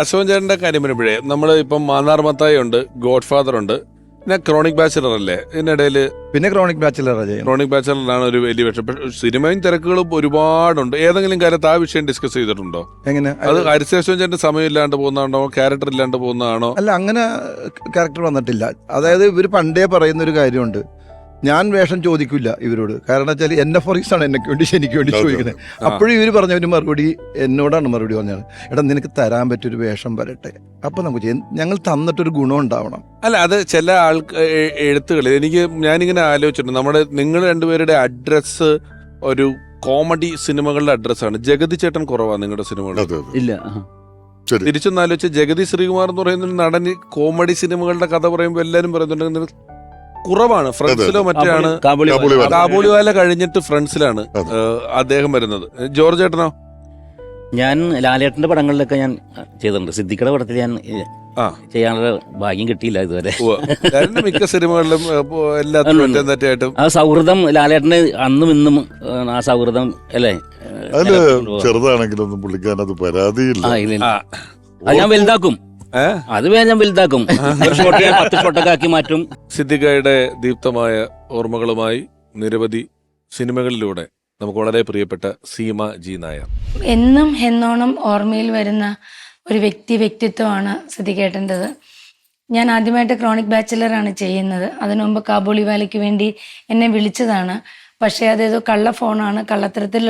അശോകൻ ചേട്ടന്റെ കാര്യം വരുമ്പോഴേ നമ്മൾ ഇപ്പം മാന്നാർ മത്തായി ഉണ്ട് ഗോഡ് ഫാദർ ഉണ്ട് പിന്നെ ക്രോണിക് ബാച്ചിലർ അല്ലേ? ഇതിനിടയിൽ പിന്നെ ക്രോണിക് ബാച്ചിലർ ക്രോണിക് ബാച്ചിലറാണ് ഒരു വലിയ വിഷയം. പക്ഷേ സിനിമയും തിരക്കുകളും ഒരുപാടുണ്ട്. ഏതെങ്കിലും കാര്യത്ത് ആ വിഷയം ഡിസ്കസ് ചെയ്തിട്ടുണ്ടോ? എങ്ങനെ? അത് ഹരിശേഷൻ ചേട്ടൻ സമയം ഇല്ലാണ്ട് പോകുന്നതാണോ? ക്യാരക്ടർ ഇല്ലാണ്ട് പോകുന്നതാണോ? അല്ല അങ്ങനെ ക്യാരക്ടർ വന്നിട്ടില്ല. അതായത് ഇവർ പണ്ടേ പറയുന്ന ഒരു കാര്യമുണ്ട്. ഞാൻ വേഷം ചോദിക്കില്ല ഇവരോട്. കാരണം വെച്ചാൽ എന്നെ ആണ് എന്നെ വേണ്ടി എനിക്ക് വേണ്ടി ചോദിക്കുന്നത്. അപ്പോഴും ഇവർ പറഞ്ഞ ഒരു മറുപടി എന്നോടാണ് മറുപടി പറഞ്ഞത്. എടാ നിനക്ക് തരാൻ പറ്റിയൊരു വേഷം വരട്ടെ. അപ്പം നമുക്ക് ഞങ്ങൾ തന്നിട്ടൊരു ഗുണം ഉണ്ടാവണം. അല്ല അത് ചില ആൾക്ക് എഴുത്തുകൾ എനിക്ക് ഞാനിങ്ങനെ ആലോചിച്ചിട്ടുണ്ട്. നമ്മുടെ നിങ്ങൾ രണ്ടുപേരുടെ അഡ്രസ്സ് ഒരു കോമഡി സിനിമകളുടെ അഡ്രസ്സാണ് ജഗതി ചേട്ടൻ കുറവാണ് നിങ്ങളുടെ സിനിമകൾ ഇല്ല തിരിച്ചൊന്നാലോചിച്ച് ജഗതി ശ്രീകുമാർ എന്ന് പറയുന്ന നടൻ നടന് കോമഡി സിനിമകളുടെ കഥ പറയുമ്പോൾ എല്ലാവരും പറയുന്നുണ്ട് നിങ്ങൾ കുറവാണ്. ഫ്രണ്ട്സിലോ മറ്റാണ് കാബൂളി കാബൂളി വാല. വാല. കാബൂളിവാല കഴിഞ്ഞിട്ട് ഫ്രണ്ട്സിലാണ് അദ്ദേഹം വരുന്നത്. ജോർജ് ചേട്ടനോ ഞാൻ ലാലേട്ടന്റെ പടങ്ങളിലൊക്കെ ഞാൻ ചെയ്തിട്ടുണ്ട്. സിദ്ദിഖയുടെ പടത്തിൽ ഞാൻ ആ. ചെയ്യാനുള്ള ഭാഗ്യം കിട്ടിയില്ല ഇതുവരെ. മിക്ക സിനിമകളിലും ആ സൗഹൃദം ലാലേട്ടന് അന്നും ഇന്നും ആ സൗഹൃദം അല്ലേ? ചെറുതാണെങ്കിലും അതിൽ. ചെറുതാണെങ്കിലൊന്നും പുള്ളിക്കാരനത് പരാതിയില്ല. ഞാൻ വലുതാക്കും? അത് വേഗം വലുതാക്കും. പത്ത് ഷോട്ടൊക്കെ ആക്കി മാറ്റും. സിദ്ദിഖയുടെ ദീപ്തമായ ഓർമ്മകളുമായി നിരവധി സിനിമകളിലൂടെ നമുക്ക് വളരെ പ്രിയപ്പെട്ട സീമ ജി നായർ. എന്നും എന്നോണം ഓർമ്മയിൽ വരുന്ന ഒരു വ്യക്തി വ്യക്തിത്വമാണ് സിദ്ദിഖേട്ടന്റെത് ഞാൻ ആദ്യമായിട്ട് ക്രോണിക് ബാച്ചിലറാണ് ചെയ്യുന്നത്. അതിനു മുമ്പ് കാബൂളി വാലയ്ക്ക് വേണ്ടി എന്നെ വിളിച്ചതാണ്. പക്ഷേ അതേതോ കള്ള ഫോണാണ് കള്ളത്തരത്തിൽ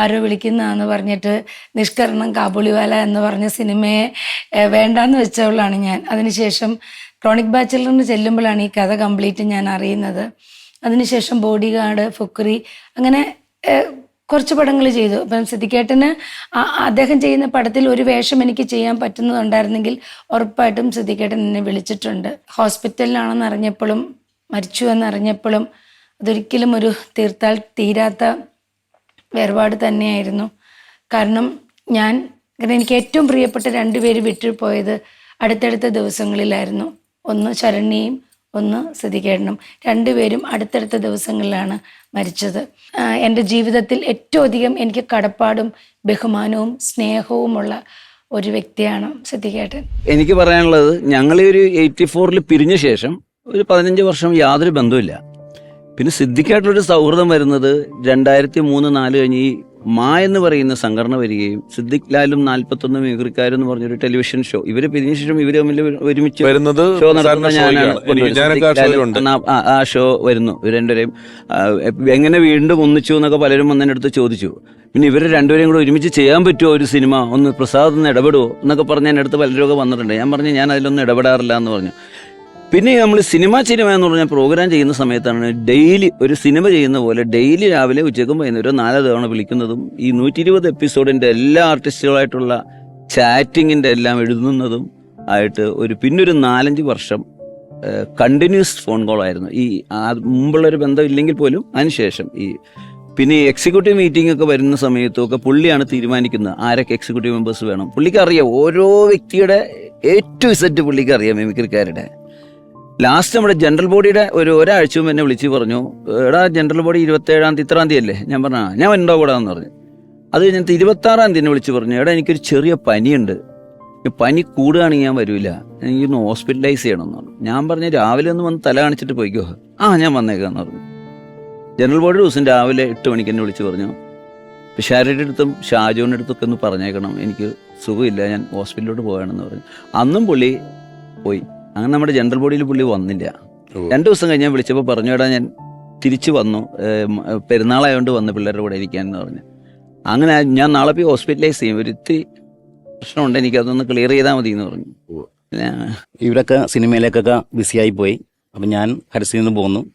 ആരോ വിളിക്കുന്നതെന്ന് പറഞ്ഞിട്ട് നിഷ്കരണം കാബൂളിവാല എന്ന് പറഞ്ഞ സിനിമയെ വേണ്ടാന്ന് വെച്ചവളാണ് ഞാൻ. അതിനുശേഷം ക്രോണിക് ബാച്ചിലറിന് ചെല്ലുമ്പോഴാണ് ഈ കഥ കംപ്ലീറ്റ് ഞാൻ അറിയുന്നത്. അതിനുശേഷം ബോഡി ഗാർഡ് ഫുക്രി അങ്ങനെ കുറച്ച് പടങ്ങൾ ചെയ്തു. അപ്പം സിദ്ദിഖേട്ടന് അദ്ദേഹം ചെയ്യുന്ന പടത്തിൽ ഒരു വേഷം എനിക്ക് ചെയ്യാൻ പറ്റുന്നതുണ്ടായിരുന്നെങ്കിൽ ഉറപ്പായിട്ടും സിദ്ദിഖേട്ടൻ എന്നെ വിളിച്ചിട്ടുണ്ട്. ഹോസ്പിറ്റലിലാണെന്ന് അറിഞ്ഞപ്പോഴും മരിച്ചു എന്നറിഞ്ഞപ്പോഴും അതൊരിക്കലും ഒരു തീർത്താൽ തീരാത്ത വേർപാട് തന്നെയായിരുന്നു. കാരണം ഞാൻ കാരണം എനിക്ക് ഏറ്റവും പ്രിയപ്പെട്ട രണ്ടുപേര് വിട്ടുപോയത് അടുത്തടുത്ത ദിവസങ്ങളിലായിരുന്നു. ഒന്ന് ശരണ്യയും ഒന്ന് സ്ഥിതികേടനും രണ്ടുപേരും അടുത്തടുത്ത ദിവസങ്ങളിലാണ് മരിച്ചത്. എന്റെ ജീവിതത്തിൽ ഏറ്റവും അധികം എനിക്ക് കടപ്പാടും ബഹുമാനവും സ്നേഹവുമുള്ള ഒരു വ്യക്തിയാണ് സിദ്ധികേട്ടൻ എനിക്ക് പറയാനുള്ളത് ഞങ്ങൾ ഒരു എയ്റ്റി ഫോറിൽ പിരിഞ്ഞ ശേഷം ഒരു പതിനഞ്ച് വർഷം യാതൊരു ബന്ധവുമില്ല. പിന്നെ സിദ്ദിഖായിട്ടുള്ളൊരു സൗഹൃദം വരുന്നത് രണ്ടായിരത്തി മൂന്ന് നാല് കഴിഞ്ഞ് ഈ മാ എന്ന് പറയുന്ന സംഘടന വരികയും സിദ്ദിഖ് ലാലും നാൽപ്പത്തൊന്ന് മിമിക്രിക്കാരും എന്ന് പറഞ്ഞൊരു ടെലിവിഷൻ ഷോ. ഇവർ പിരിഞ്ഞ ശേഷം ഇവർ തമ്മിൽ ഒരുമിച്ച് വരുന്നത് ഷോ നടത്തുന്ന ഞാനാണ്. ആ ഷോ വരുന്നു. ഇവർ രണ്ടുപേരെയും എങ്ങനെ വീണ്ടും ഒന്നിച്ചു എന്നൊക്കെ പലരും വന്നതിന്റെ അടുത്ത് ചോദിച്ചു. പിന്നെ ഇവർ രണ്ടുപേരെയും കൂടെ ഒരുമിച്ച് ചെയ്യാൻ പറ്റുമോ ഒരു സിനിമ? ഒന്ന് പ്രസാദ് ഒന്ന് ഇടപെടുമോ എന്നൊക്കെ പറഞ്ഞ് എന്റെ അടുത്ത് പലരും വന്നിട്ടുണ്ട്. ഞാൻ പറഞ്ഞു ഞാൻ അതിലൊന്നും ഇടപെടാറില്ല എന്ന് പറഞ്ഞു. പിന്നെ നമ്മൾ സിനിമ സിനിമ എന്ന് പറഞ്ഞ പ്രോഗ്രാം ചെയ്യുന്ന സമയത്താണ് ഡെയിലി ഒരു സിനിമ ചെയ്യുന്ന പോലെ ഡെയിലി രാവിലെ ഉച്ചക്കും വൈകുന്നേരം നാല് തവണ വിളിക്കുന്നതും ഈ നൂറ്റി ഇരുപത് എപ്പിസോഡിന്റെ എല്ലാ ആർട്ടിസ്റ്റുകളായിട്ടുള്ള ചാറ്റിങ്ങിന്റെ എല്ലാം എഴുതുന്നതും ആയിട്ട് ഒരു പിന്നൊരു നാലഞ്ച് വർഷം കണ്ടിന്യൂസ് ഫോൺ കോൾ ആയിരുന്നു. ഈ മുമ്പുള്ളൊരു ബന്ധം ഇല്ലെങ്കിൽ പോലും അതിനുശേഷം ഈ പിന്നെ എക്സിക്യൂട്ടീവ് മീറ്റിംഗ് ഒക്കെ വരുന്ന സമയത്തൊക്കെ പുള്ളിയാണ് തീരുമാനിക്കുന്നത് ആരൊക്കെ എക്സിക്യൂട്ടീവ് മെമ്പേഴ്സ് വേണം. പുള്ളിക്ക് അറിയാം. ഓരോ വ്യക്തിയുടെ ഏറ്റവും സെറ്റ് പുള്ളിക്ക് അറിയാം മിമിക്രിക്കാരുടെ ലാസ്റ്റ് നമ്മുടെ ജനറൽ ബോഡിയുടെ ഒരു ഒരാഴ്ച മുമ്പ് എന്നെ വിളിച്ച് പറഞ്ഞു എടാ ജനറൽ ബോഡി ഇരുപത്തേഴാം തീയതി ഇത്രാം തീയതി അല്ലേ ഞാൻ പറഞ്ഞു ഞാൻ ഉണ്ടോ കൂടെ? എന്ന് പറഞ്ഞു. അത് കഴിഞ്ഞിട്ട് ഇരുപത്താറാം തീയതി വിളിച്ച് പറഞ്ഞു എടാ എനിക്കൊരു ചെറിയ പനിയുണ്ട്. പനി കൂടുകയാണെങ്കിൽ ഞാൻ വരില്ല എനിക്കൊന്ന് ഹോസ്പിറ്റലൈസ് ചെയ്യണം എന്ന് പറഞ്ഞു. ഞാൻ പറഞ്ഞു രാവിലെ ഒന്ന് വന്ന് തല കാണിച്ചിട്ട് പോയിക്കോ. ആ ഞാൻ വന്നേക്കാന്ന് പറഞ്ഞു. ജനറൽ ബോഡി ദിവസം രാവിലെ എട്ട് മണിക്ക് എന്നെ വിളിച്ച് പറഞ്ഞു പിഷാരയുടെ അടുത്തും ഷാജോന്റെ അടുത്തൊക്കെ ഒന്ന് പറഞ്ഞേക്കണം. എനിക്ക് സുഖമില്ല ഞാൻ ഹോസ്പിറ്റലിലോട്ട് പോകണമെന്ന് പറഞ്ഞു. അന്നും പുള്ളി പോയി. അങ്ങനെ നമ്മുടെ ജനറൽ ബോഡിയിൽ പുള്ളി വന്നില്ല. രണ്ടു ദിവസം കഴിഞ്ഞ് ഞാൻ വിളിച്ചപ്പോൾ പറഞ്ഞു എടാ ഞാൻ തിരിച്ചു വന്നു. പെരുന്നാളായതുകൊണ്ട് വന്ന് പിള്ളേരുടെ കൂടെ ഇരിക്കാൻ എന്ന് പറഞ്ഞു. അങ്ങനെ ഞാൻ നാളെ പോയി ഹോസ്പിറ്റലൈസ് ചെയ്യും. ഒരു ഇത്തിരി പ്രശ്നമുണ്ട് എനിക്ക് അതൊന്ന് ക്ലിയർ ചെയ്താൽ മതി എന്ന് പറഞ്ഞു ഇവരൊക്കെ സിനിമയിലേക്കൊക്കെ ബിസിയായി പോയി. അപ്പം ഞാൻ ഹരിസിൽ നിന്ന് പോന്നു.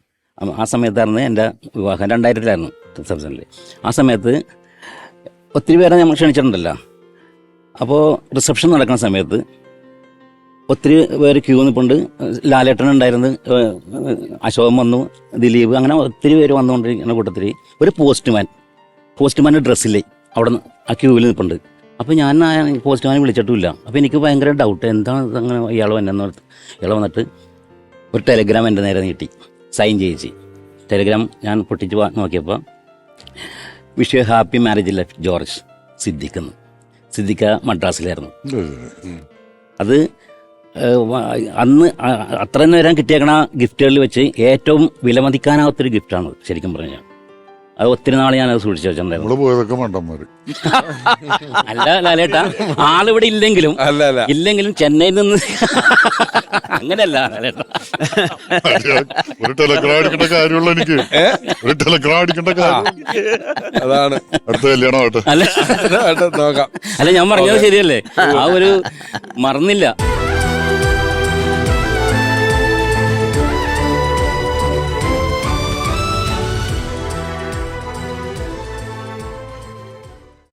ആ സമയത്തായിരുന്നു എന്റെ വിവാഹം. രണ്ടായിരത്തിലായിരുന്നു തൗസൻഡിൽ ആ സമയത്ത് ഒത്തിരി പേരെ നമ്മൾ ക്ഷണിച്ചിട്ടുണ്ടല്ലോ. അപ്പോൾ റിസപ്ഷൻ നടക്കുന്ന സമയത്ത് ഒത്തിരി പേര് ക്യൂ നിൽപ്പുണ്ട് ലാലേട്ടൻ ഉണ്ടായിരുന്നു. അശോകം അശോകൻ വന്നു. ദിലീപ് അങ്ങനെ ഒത്തിരി പേര് വന്നുകൊണ്ടിരിക്കുന്ന കൂട്ടത്തിൽ ഒരു പോസ്റ്റ്മാൻ പോസ്റ്റ്മാന്റെ ഡ്രസ്സില്ലേ അവിടെ നിന്ന് ആ ക്യൂവിൽ നിൽപ്പുണ്ട് അപ്പോൾ ഞാൻ ആ പോസ്റ്റ്മാനെ വിളിച്ചിട്ടുമില്ല. അപ്പോൾ എനിക്ക് ഭയങ്കര ഡൗട്ട് എന്താണ് അങ്ങനെ ഇയാൾ വന്നെന്ന് പറഞ്ഞു ഇയാൾ വന്നിട്ട് ഒരു ടെലഗ്രാം എന്റെ നേരെ നീട്ടി. സൈൻ ചെയ്യിച്ച്. ടെലഗ്രാം ഞാൻ പൊട്ടിച്ച് നോക്കിയപ്പോൾ wish you happy marriage life George. Siddique എന്ന്. സിദ്ദിഖ മദ്രാസിലായിരുന്നു. അത് അന്ന് അത്ര നേരം കിട്ടിയേക്കണ ഗിഫ്റ്റുകളിൽ വെച്ച് ഏറ്റവും വിലമതിക്കാനാവാത്തൊരു ഗിഫ്റ്റാണ് ശരിക്കും പറഞ്ഞാൽ അത് ഒത്തിരി നാൾ ഞാൻ അത് സൂക്ഷിച്ചു വെച്ചിട്ടുണ്ടായിരുന്നു. പോയതൊക്കെ മണ്ടന്മാര്. അല്ല ലാലേട്ടാ ആളിവിടെ ഇല്ലെങ്കിലും ഇല്ലെങ്കിലും ചെന്നൈയിൽ നിന്ന് അങ്ങനെയല്ല ലാലേട്ടാ ഒരു ടെലഗ്രാം അടിക്കേണ്ട കാര്യമുള്ള എനിക്ക്. ഒരു ടെലഗ്രാം അടിക്കേണ്ട കാര്യം. അതാണ്. അടുത്ത കല്യാണം ആവട്ടെ. അല്ല നോക്കാം. അല്ല ഞാൻ പറഞ്ഞത് ശരിയല്ലേ? ആ ഒരു മറന്നില്ല.